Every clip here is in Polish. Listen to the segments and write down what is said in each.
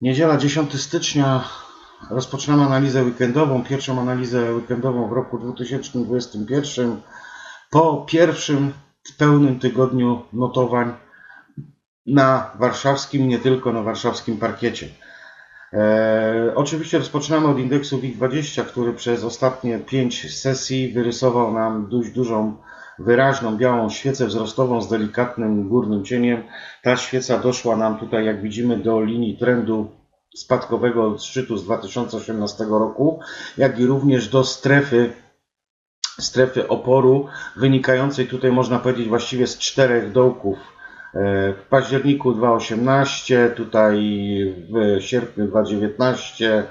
Niedziela 10 stycznia rozpoczynamy analizę weekendową, pierwszą analizę weekendową w roku 2021 po pierwszym pełnym tygodniu notowań na warszawskim, nie tylko na warszawskim parkiecie. E, oczywiście rozpoczynamy od indeksu WIG20, który przez ostatnie 5 sesji wyrysował nam dość dużą, wyraźną białą świecę wzrostową z delikatnym górnym cieniem. Ta świeca doszła nam tutaj, jak widzimy, do linii trendu spadkowego od szczytu z 2018 roku, jak i również do strefy strefy oporu, wynikającej tutaj można powiedzieć właściwie z czterech dołków. E, W październiku 2,18, tutaj w sierpniu 2,19, e,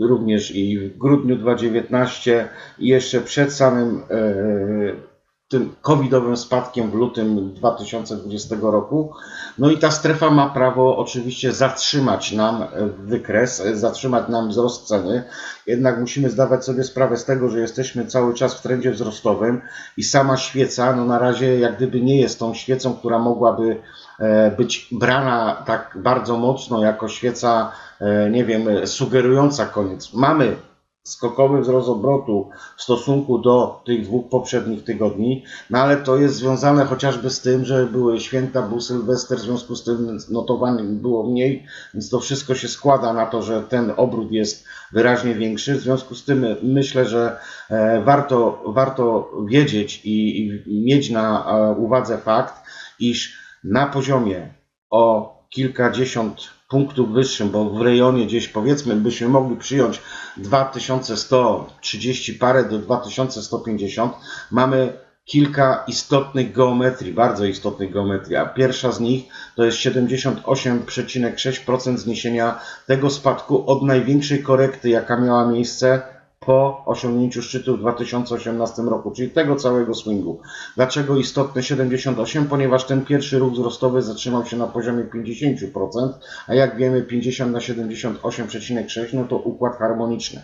również i w grudniu 2,19 i jeszcze przed samym e, tym covidowym spadkiem w lutym 2020 roku. No i ta strefa ma prawo oczywiście zatrzymać nam wykres, zatrzymać nam wzrost ceny. Jednak musimy zdawać sobie sprawę z tego, że jesteśmy cały czas w trendzie wzrostowym i sama świeca, no na razie jak gdyby nie jest tą świecą, która mogłaby e, być brana tak bardzo mocno jako świeca, e, nie wiem, sugerująca koniec. Mamy skokowy wzrost obrotu w stosunku do tych dwóch poprzednich tygodni, no ale to jest związane chociażby z tym, że były święta, był Sylwester, w związku z tym notowań było mniej, więc to wszystko się składa na to, że ten obrót jest wyraźnie większy. W związku z tym myślę, że e, warto, warto wiedzieć i, i mieć na e, uwadze fakt, iż na poziomie o kilkadziesiąt punktów wyższym, bo w rejonie gdzieś powiedzmy byśmy mogli przyjąć 2130 parę do 2150, mamy kilka istotnych geometrii, bardzo istotnych geometrii, a pierwsza z nich to jest 78,6% zniesienia tego spadku od największej korekty, jaka miała miejsce po osiągnięciu szczytu w 2018 roku, czyli tego całego swingu. Dlaczego istotne 78? Ponieważ ten pierwszy ruch wzrostowy zatrzymał się na poziomie 50%, a jak wiemy 50 na 78,6 no to układ harmoniczny.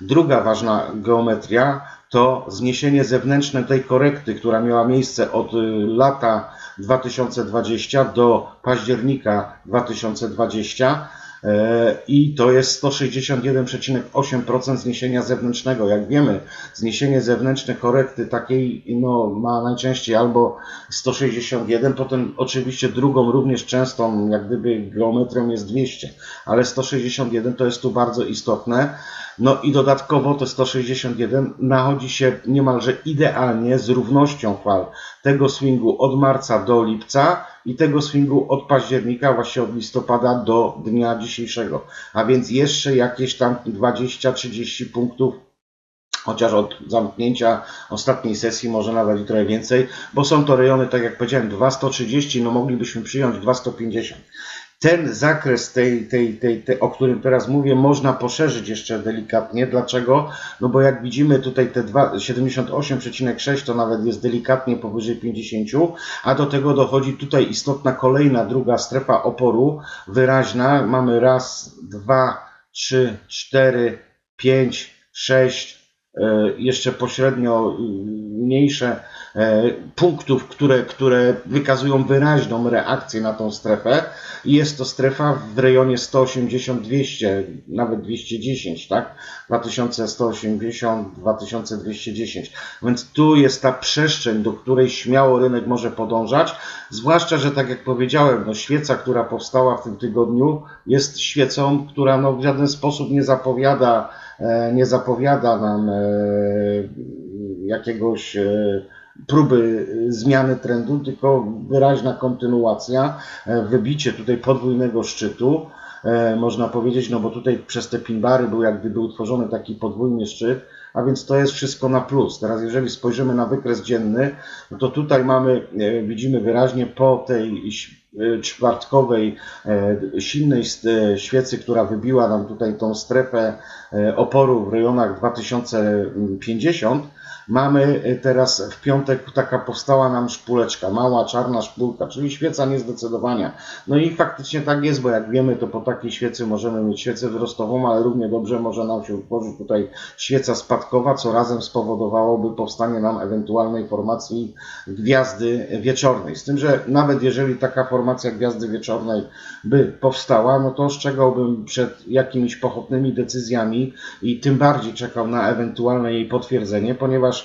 Druga ważna geometria to zniesienie zewnętrzne tej korekty, która miała miejsce od y, lata 2020 do października 2020 e, i to jest 161,8% zniesienia zewnętrznego. Jak wiemy, zniesienie zewnętrzne korekty takiej no, ma najczęściej albo 161, potem oczywiście drugą również częstą jak gdyby geometrią jest 200, ale 161 to jest tu bardzo istotne. No i dodatkowo te 161 nachodzi się niemalże idealnie z równością fal tego swingu od marca do lipca i tego swingu od października, właśnie od listopada do dnia dzisiejszego. A więc jeszcze jakieś tam 20-30 punktów chociaż od zamknięcia ostatniej sesji może nawet i trochę więcej, bo są to rejony, tak jak powiedziałem, 230, no moglibyśmy przyjąć 250 ten zakres, tej, tej, tej, tej, o którym teraz mówię, można poszerzyć jeszcze delikatnie. Dlaczego? No bo jak widzimy tutaj te dwa- 78,6 to nawet jest delikatnie powyżej 50, a do tego dochodzi tutaj istotna kolejna, druga strefa oporu, wyraźna. Mamy raz, dwa, trzy, cztery, pięć, sześć, e, jeszcze pośrednio y, mniejsze punktów, które, które wykazują wyraźną reakcję na tą strefę. I jest to strefa w rejonie 180-200, nawet 210, tak? 2180-2210. Więc tu jest ta przestrzeń, do której śmiało rynek może podążać. Zwłaszcza, że tak jak powiedziałem, no świeca, która powstała w tym tygodniu, jest świecą, która no w żaden sposób nie zapowiada, e, nie zapowiada nam e, jakiegoś e, próby zmiany trendu, tylko wyraźna kontynuacja, e, wybicie tutaj podwójnego szczytu, e, można powiedzieć, no bo tutaj przez te pinbary był jak gdyby utworzony taki podwójny szczyt, a więc to jest wszystko na plus. Teraz jeżeli spojrzymy na wykres dzienny, no to tutaj mamy, e, widzimy wyraźnie po tej czwartkowej silnej świecy, która wybiła nam tutaj tą strefę oporu w rejonach 2050, Mamy y, teraz w piątek taka powstała nam szpuleczka, mała czarna szpulka, czyli świeca niezdecydowania. No i faktycznie tak jest, bo jak wiemy, to po takiej świecy możemy mieć świecę wyrostową, ale równie dobrze może nam się utworzyć tutaj świeca spadkowa, co razem spowodowałoby powstanie nam ewentualnej formacji gwiazdy wieczornej. Z tym, że nawet jeżeli taka formacja gwiazdy wieczornej by powstała, no to ostrzegałbym przed jakimiś pochopnymi decyzjami i tym bardziej czekał na ewentualne jej potwierdzenie, ponieważ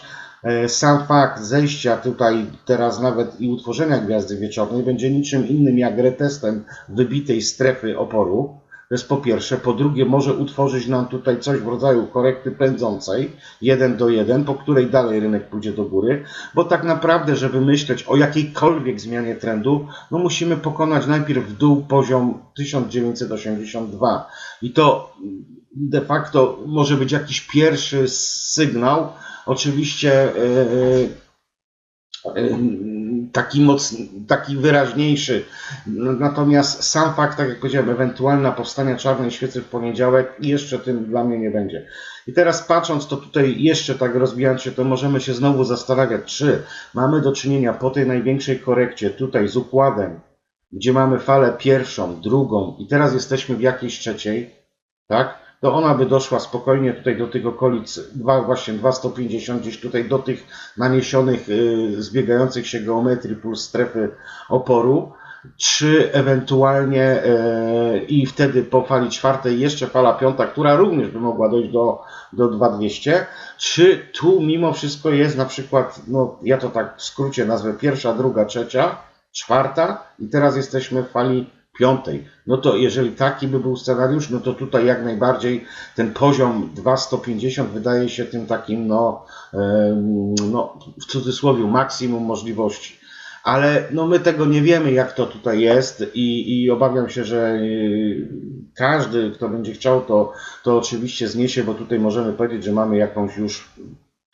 e, sam fakt zejścia tutaj teraz nawet i utworzenia gwiazdy wieczornej będzie niczym innym jak retestem wybitej strefy oporu. To jest po pierwsze. Po drugie, może utworzyć nam tutaj coś w rodzaju korekty pędzącej, 1 do 1, po której dalej rynek pójdzie do góry, bo tak naprawdę, żeby myśleć o jakiejkolwiek zmianie trendu, no musimy pokonać najpierw w dół poziom 1982. I to de facto może być jakiś pierwszy sygnał. Oczywiście yy, yy, taki mocny, taki wyraźniejszy. Natomiast sam fakt, tak jak powiedziałem, ewentualna powstania czarnej świecy w poniedziałek jeszcze tym dla mnie nie będzie. I teraz patrząc to tutaj jeszcze tak rozwijając się, to możemy się znowu zastanawiać, czy mamy do czynienia po tej największej korekcie tutaj z układem, gdzie mamy falę pierwszą, drugą i teraz jesteśmy w jakiejś trzeciej, tak? To ona by doszła spokojnie tutaj do tych okolic, dwa, właśnie 250, gdzieś tutaj do tych naniesionych, y, zbiegających się geometrii plus strefy oporu, czy ewentualnie y, i wtedy po fali czwartej jeszcze fala piąta, która również by mogła dojść do, do 2200, czy tu mimo wszystko jest na przykład, no ja to tak w skrócie nazwę pierwsza, druga, trzecia, czwarta i teraz jesteśmy w fali piątej. No to jeżeli taki by był scenariusz, no to tutaj jak najbardziej ten poziom 250 wydaje się tym takim, no, no w cudzysłowie, maksimum możliwości. Ale no my tego nie wiemy, jak to tutaj jest i, i obawiam się, że y, każdy, kto będzie chciał, to, to oczywiście zniesie, bo tutaj możemy powiedzieć, że mamy jakąś już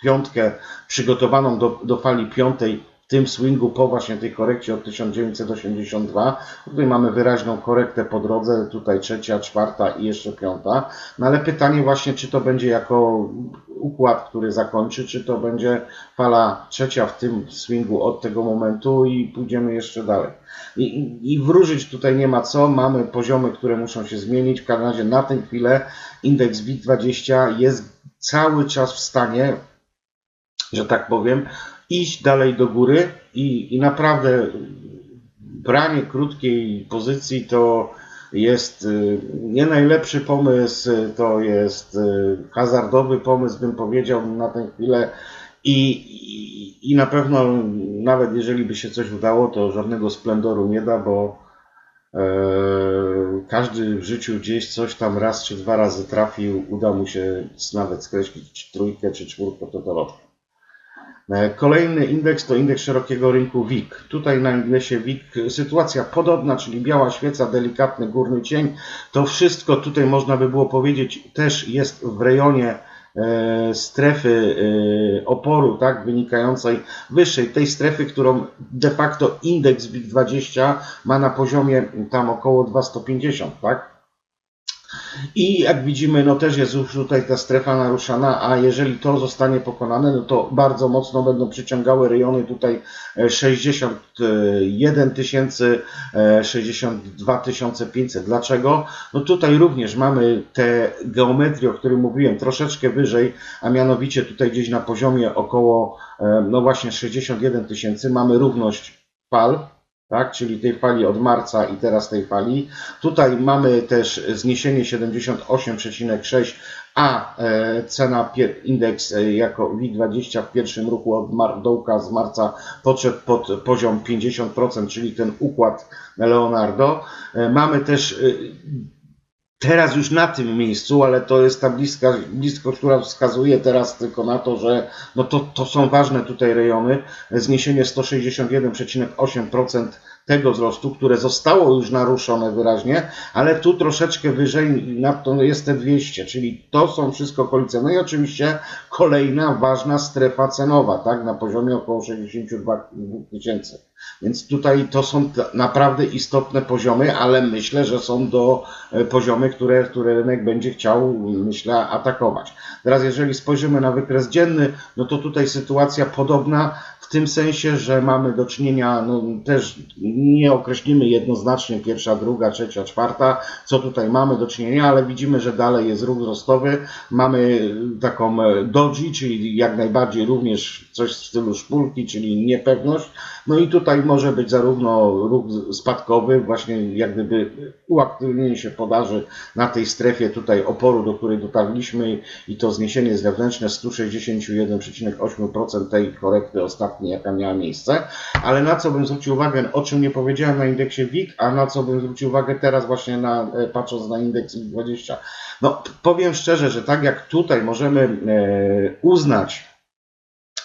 piątkę przygotowaną do, do fali piątej tym swingu po właśnie tej korekcie od 1982. Tutaj mamy wyraźną korektę po drodze, tutaj trzecia, czwarta i jeszcze piąta. No ale pytanie właśnie, czy to będzie jako układ, który zakończy, czy to będzie fala trzecia w tym swingu od tego momentu i pójdziemy jeszcze dalej. I, i wróżyć tutaj nie ma co, mamy poziomy, które muszą się zmienić. W każdym razie na tę chwilę indeks WIG20 jest cały czas w stanie, że tak powiem, iść dalej do góry i, i naprawdę branie krótkiej pozycji to jest y, nie najlepszy pomysł, to jest y, hazardowy pomysł, bym powiedział na tę chwilę. I, i, I na pewno, nawet jeżeli by się coś udało, to żadnego splendoru nie da, bo e, każdy w życiu gdzieś coś tam raz czy dwa razy trafił, uda mu się nawet skreślić trójkę czy czwórkę, to. E, kolejny indeks to indeks szerokiego rynku WIG. Tutaj na indeksie WIG sytuacja podobna, czyli biała świeca, delikatny górny cień. To wszystko tutaj można by było powiedzieć też jest w rejonie e, strefy e, oporu, tak, wynikającej wyższej, tej strefy, którą de facto indeks WIG20 ma na poziomie tam około 250, tak. I jak widzimy, no też jest już tutaj ta strefa naruszana, a jeżeli to zostanie pokonane, no to bardzo mocno będą przyciągały rejony tutaj 61 tysięcy, 62 500. Dlaczego? No tutaj również mamy te geometrie, o których mówiłem, troszeczkę wyżej, a mianowicie tutaj gdzieś na poziomie około, e, no właśnie 61 tysięcy mamy równość fal, tak, czyli tej fali od marca i teraz tej fali. Tutaj mamy też zniesienie 78,6, a e, cena indeks e, jako WIG20 w pierwszym ruchu od mar dołka z marca podszedł pod poziom 50%, czyli ten układ Leonardo. E, mamy też teraz już na tym miejscu, ale to jest ta bliska, bliskość, która wskazuje teraz tylko na to, że no to, to są ważne tutaj rejony. Zniesienie 161,8% tego wzrostu, które zostało już naruszone wyraźnie, ale tu troszeczkę wyżej nad to jest te 200, czyli to są wszystko okolice. No i oczywiście kolejna ważna strefa cenowa, tak, na poziomie około 62 tysięcy. Więc tutaj to są naprawdę istotne poziomy, ale myślę, że są do e, poziomy, które, które rynek będzie chciał, myślę, atakować. Teraz jeżeli spojrzymy na wykres dzienny, no to tutaj sytuacja podobna w tym sensie, że mamy do czynienia, no też nie określimy jednoznacznie pierwsza, druga, trzecia, czwarta, co tutaj mamy do czynienia, ale widzimy, że dalej jest ruch wzrostowy. Mamy taką e, doji, czyli jak najbardziej również coś w stylu szpulki, czyli niepewność. No i tutaj może być zarówno ruch spadkowy, właśnie jak gdyby uaktywnienie się podaży na tej strefie tutaj oporu, do której dotarliśmy i to zniesienie zewnętrzne 161,8% tej korekty ostatniej, jaka miała miejsce. Ale na co bym zwrócił uwagę, o czym nie powiedziałem na indeksie WIG, a na co bym zwrócił uwagę teraz właśnie na, e, patrząc na indeks WIG20. No powiem szczerze, że tak jak tutaj możemy e, uznać,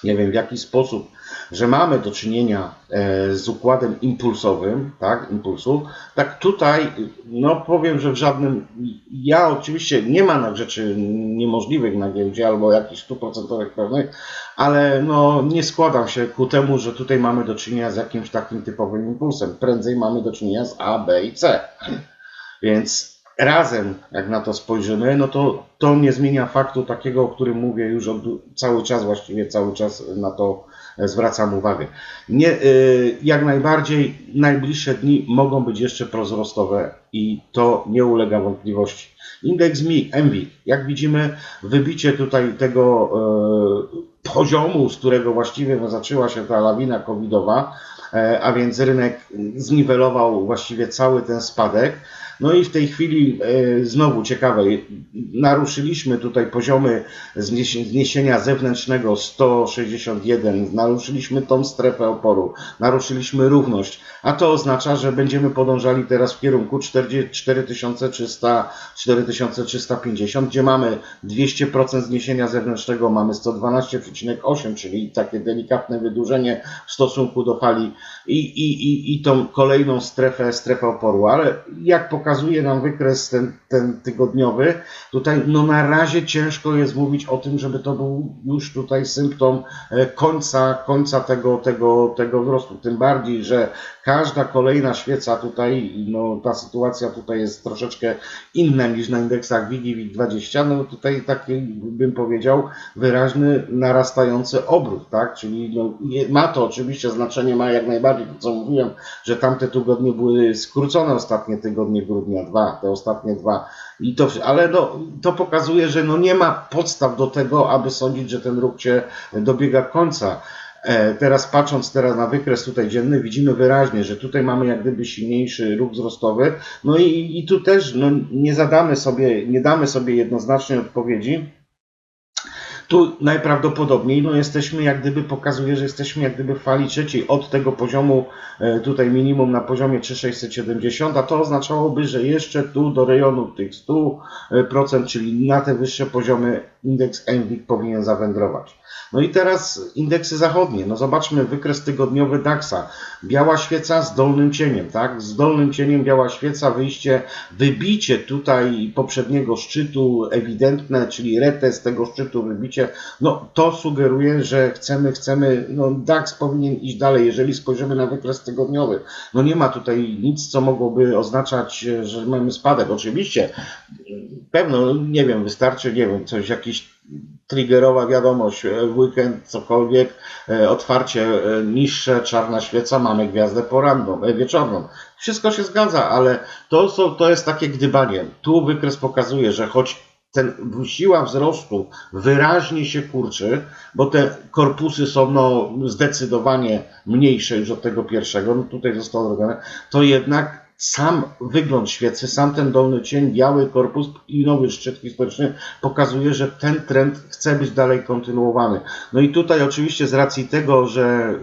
nie wiem w jaki sposób, że mamy do czynienia e, z układem impulsowym, tak, impulsu, tak tutaj, no powiem, że w żadnym, ja oczywiście nie ma na rzeczy niemożliwych na giełdzie albo jakichś stuprocentowych pewnych, ale no nie składam się ku temu, że tutaj mamy do czynienia z jakimś takim typowym impulsem. Prędzej mamy do czynienia z A, B i C. Więc razem, jak na to spojrzymy, no to to nie zmienia faktu takiego, o którym mówię już od, cały czas, właściwie cały czas na to zwracam uwagę. Nie, y, jak najbardziej najbliższe dni mogą być jeszcze prozrostowe i to nie ulega wątpliwości. Indeks MI, MWIG, jak widzimy, wybicie tutaj tego e, poziomu, z którego właściwie zaczęła się ta lawina covidowa, a więc rynek zniwelował właściwie cały ten spadek. No i w tej chwili e, znowu ciekawe, naruszyliśmy tutaj poziomy zniesi- zniesienia zewnętrznego 161, naruszyliśmy tą strefę oporu, naruszyliśmy równość, a to oznacza, że będziemy podążali teraz w kierunku 40 4300, 4350, gdzie mamy 200% zniesienia zewnętrznego, mamy 112,8, czyli takie delikatne wydłużenie w stosunku do fali i, i, i, i tą kolejną strefę, strefę oporu, ale jak pokazuje nam wykres ten, ten tygodniowy, tutaj no na razie ciężko jest mówić o tym, żeby to był już tutaj symptom e, końca, końca tego, tego, tego wzrostu, tym bardziej, że każda kolejna świeca tutaj, no ta sytuacja tutaj jest troszeczkę inna niż na indeksach WIG i WIG20, no tutaj taki bym powiedział wyraźny narastający obrót, tak, czyli no, ma to oczywiście znaczenie, ma jak najbardziej to co mówiłem, że tamte tygodnie były skrócone ostatnie tygodnie grudnia, dwa, te ostatnie dwa i to, ale no, to pokazuje, że no nie ma podstaw do tego, aby sądzić, że ten ruch się dobiega końca. E, Teraz patrząc teraz na wykres tutaj dzienny, widzimy wyraźnie, że tutaj mamy jak gdyby silniejszy ruch wzrostowy. No i, i tu też no, nie zadamy sobie, nie damy sobie jednoznacznej odpowiedzi. Tu najprawdopodobniej no, jesteśmy jak gdyby, pokazuje, że jesteśmy jak gdyby w fali trzeciej od tego poziomu e, tutaj minimum na poziomie 3670, a to oznaczałoby, że jeszcze tu do rejonu tych 100%, czyli na te wyższe poziomy indeks MWIG powinien zawędrować. No i teraz indeksy zachodnie. No zobaczmy wykres tygodniowy DAX-a. Biała świeca z dolnym cieniem, tak? Z dolnym cieniem biała świeca, wyjście, wybicie tutaj poprzedniego szczytu ewidentne, czyli retest tego szczytu, wybicie. No to sugeruje, że chcemy, chcemy, no DAX powinien iść dalej, jeżeli spojrzymy na wykres tygodniowy. No nie ma tutaj nic, co mogłoby oznaczać, że mamy spadek. Oczywiście, pewno, nie wiem, wystarczy, nie wiem, coś, jakiś triggerowa wiadomość, e, weekend cokolwiek, e, otwarcie e, niższe, czarna świeca, mamy gwiazdę poranną, wieczorną. Wszystko się zgadza, ale to, są, to jest takie gdybanie. Tu wykres pokazuje, że choć ten siła wzrostu wyraźnie się kurczy, bo te korpusy są no, zdecydowanie mniejsze już od tego pierwszego, no tutaj zostało zrobione, to jednak sam wygląd świecy, sam ten dolny cień, biały korpus i nowy szczyt historyczny pokazuje, że ten trend chce być dalej kontynuowany. No i tutaj oczywiście z racji tego, że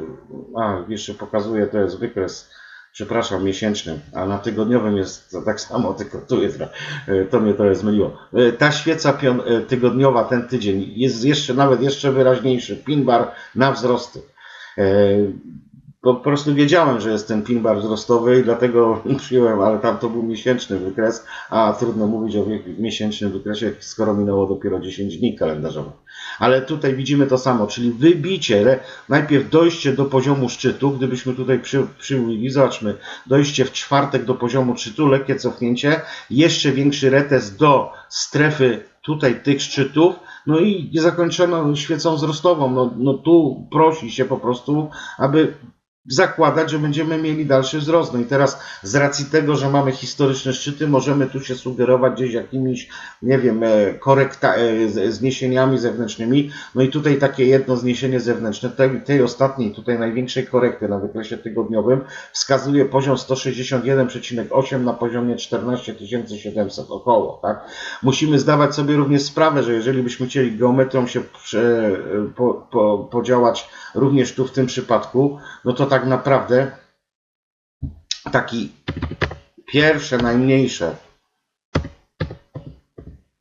a, jeszcze pokazuje, to jest wykres przepraszam, miesięcznym, a na tygodniowym jest to tak samo, tylko tu jest, e, to mnie to zmyliło. E, Ta świeca pion, e, tygodniowa, ten tydzień jest jeszcze, nawet jeszcze wyraźniejszy, pin bar na wzrosty. Po prostu wiedziałem, że jest ten pin bar wzrostowy i dlatego przyjąłem, ale tam to był miesięczny wykres, a trudno mówić o miesięcznym wykresie, skoro minęło dopiero 10 dni kalendarzowych. Ale tutaj widzimy to samo, czyli wybicie, najpierw dojście do poziomu szczytu, gdybyśmy tutaj przy, zobaczmy, dojście w czwartek do poziomu szczytu, lekkie cofnięcie, jeszcze większy retest do strefy tutaj tych szczytów, no i zakończono świecą wzrostową. No, no tu prosi się po prostu, aby zakładać, że będziemy mieli dalszy wzrost. No i teraz z racji tego, że mamy historyczne szczyty, możemy tu się sugerować gdzieś jakimiś, nie wiem, e, korekta, e, z- zniesieniami zewnętrznymi. No i tutaj takie jedno zniesienie zewnętrzne, tej, tej ostatniej, tutaj największej korekty na wykresie tygodniowym wskazuje poziom 161,8 na poziomie 14 700 około, tak? Musimy zdawać sobie również sprawę, że jeżeli byśmy chcieli geometrią się po, po, podziałać również tu w tym przypadku, no to tak naprawdę taki pierwsze, najmniejsze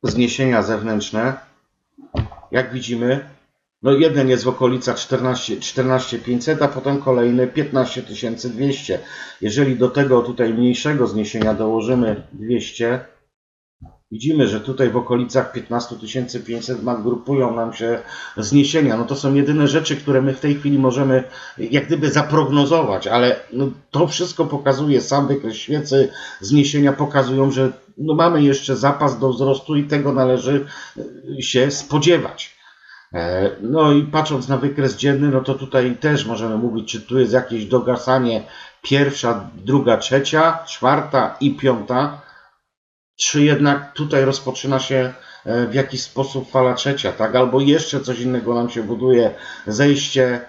zniesienia zewnętrzne, jak widzimy, no jeden jest w okolicach 14, 14 500, a potem kolejny 15 200. Jeżeli do tego tutaj mniejszego zniesienia dołożymy 200, widzimy, że tutaj w okolicach 15 500 ma- grupują nam się zniesienia. No to są jedyne rzeczy, które my w tej chwili możemy jak gdyby zaprognozować, ale no, to wszystko pokazuje, sam wykres świecy, zniesienia pokazują, że no, mamy jeszcze zapas do wzrostu i tego należy e, się spodziewać. E, No i patrząc na wykres dzienny, no to tutaj też możemy mówić, czy tu jest jakieś dogasanie pierwsza, druga, trzecia, czwarta i piąta, czy jednak tutaj rozpoczyna się e, w jakiś sposób fala trzecia, tak? Albo jeszcze coś innego nam się buduje, zejście,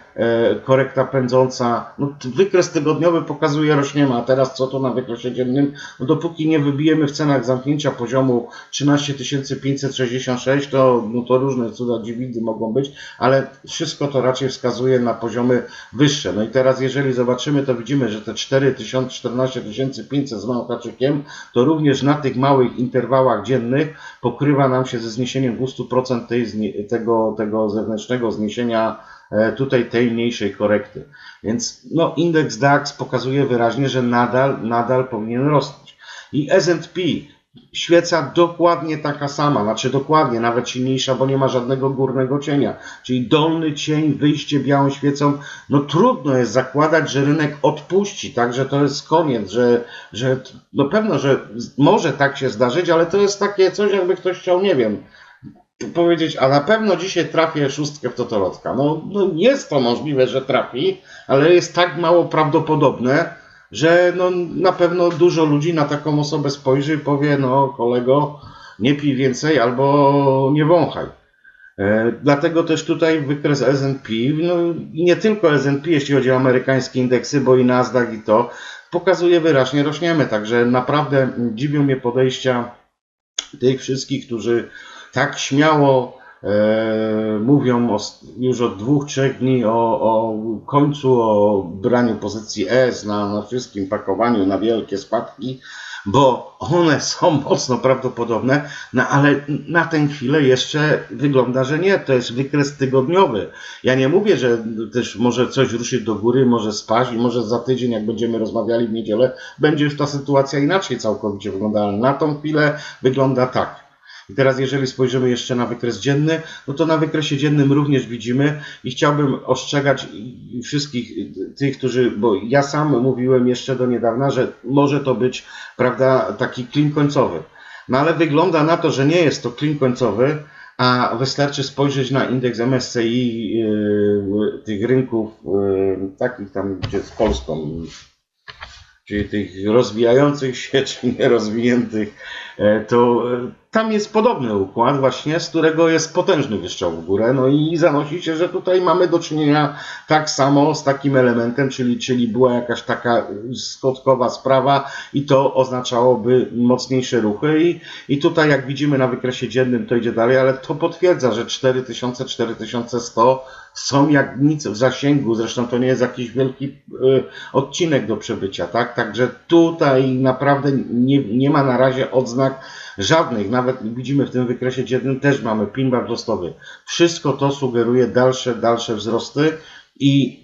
korekta pędząca. No, wykres tygodniowy pokazuje rośniemy, a teraz co to na wykresie dziennym? No, dopóki nie wybijemy w cenach zamknięcia poziomu 13 566, to, no, to różne cuda dziwidy mogą być, ale wszystko to raczej wskazuje na poziomy wyższe. No i teraz jeżeli zobaczymy, to widzimy, że te 4000, 14 500 z małym to również na tych małych interwałach dziennych pokrywa nam się ze zniesieniem 200% tej, tego, tego zewnętrznego zniesienia e, tutaj tej mniejszej korekty. Więc no, indeks DAX pokazuje wyraźnie, że nadal, nadal powinien rosnąć. I S&P świeca dokładnie taka sama, znaczy dokładnie, nawet silniejsza, bo nie ma żadnego górnego cienia. Czyli dolny cień, wyjście białą świecą, no trudno jest zakładać, że rynek odpuści, tak, że to jest koniec, że, że no pewno, że może tak się zdarzyć, ale to jest takie coś, jakby ktoś chciał, nie wiem, powiedzieć, a na pewno dzisiaj trafię szóstkę w Totolotka. No, no jest to możliwe, że trafi, ale jest tak mało prawdopodobne, że no, na pewno dużo ludzi na taką osobę spojrzy i powie, no kolego, nie pij więcej albo nie wąchaj. E, Dlatego też tutaj wykres S&P, no i nie tylko S&P, jeśli chodzi o amerykańskie indeksy, bo i Nasdaq i to, pokazuje wyraźnie rośniemy. Także naprawdę dziwią mnie podejścia tych wszystkich, którzy tak śmiało e, mówią o, już od dwóch, trzech dni o, o końcu, o braniu pozycji S na, na wszystkim pakowaniu na wielkie spadki, bo one są mocno prawdopodobne, no ale na tę chwilę jeszcze wygląda, że nie, to jest wykres tygodniowy. Ja nie mówię, że też może coś ruszyć do góry, może spaść i może za tydzień, jak będziemy rozmawiali w niedzielę, będzie już ta sytuacja inaczej całkowicie wyglądała. Na tą chwilę wygląda tak. I teraz, jeżeli spojrzymy jeszcze na wykres dzienny, no to na wykresie dziennym również widzimy i chciałbym ostrzegać wszystkich tych, którzy, bo ja sam mówiłem jeszcze do niedawna, że może to być, prawda, taki klin końcowy. No ale wygląda na to, że nie jest to klin końcowy, a wystarczy spojrzeć na indeks MSCI yy, tych rynków yy, takich tam, gdzie z Polską, czyli tych rozwijających się, czy nierozwiniętych, to e, tam jest podobny układ właśnie, z którego jest potężny wystrzał w górę, no i zanosi się, że tutaj mamy do czynienia tak samo z takim elementem, czyli, czyli była jakaś taka skutkowa sprawa i to oznaczałoby mocniejsze ruchy. I, i tutaj jak widzimy na wykresie dziennym to idzie dalej, ale to potwierdza, że 4000, 4100 są jak nic w zasięgu, zresztą to nie jest jakiś wielki y, odcinek do przebycia, tak? Także tutaj naprawdę nie, nie ma na razie odznak żadnych, nawet widzimy w tym wykresie dziennym też mamy pin bar wzrostowy. Wszystko to sugeruje dalsze, dalsze wzrosty i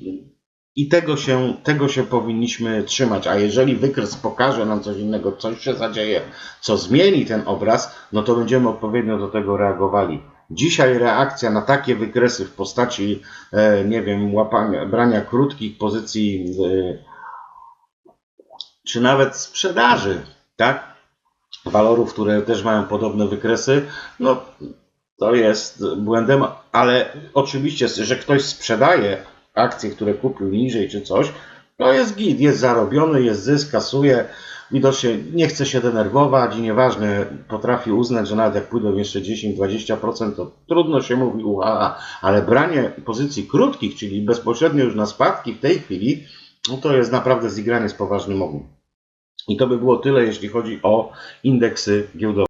I tego się, tego się powinniśmy trzymać. A jeżeli wykres pokaże nam coś innego, coś się zadzieje, co zmieni ten obraz, no to będziemy odpowiednio do tego reagowali. Dzisiaj reakcja na takie wykresy w postaci, e, nie wiem, łapania, brania krótkich pozycji, e, czy nawet sprzedaży, tak? Walorów, które też mają podobne wykresy, no to jest błędem, ale oczywiście, że ktoś sprzedaje akcje, które kupił niżej czy coś, to jest git, jest zarobiony, jest zysk, kasuje, widocznie nie chce się denerwować i nieważne, potrafi uznać, że nawet jak pójdą jeszcze 10-20%, to trudno się mówi uha, ale branie pozycji krótkich, czyli bezpośrednio już na spadki w tej chwili, no to jest naprawdę zigranie z poważnym ogniem. I to by było tyle, jeśli chodzi o indeksy giełdowe.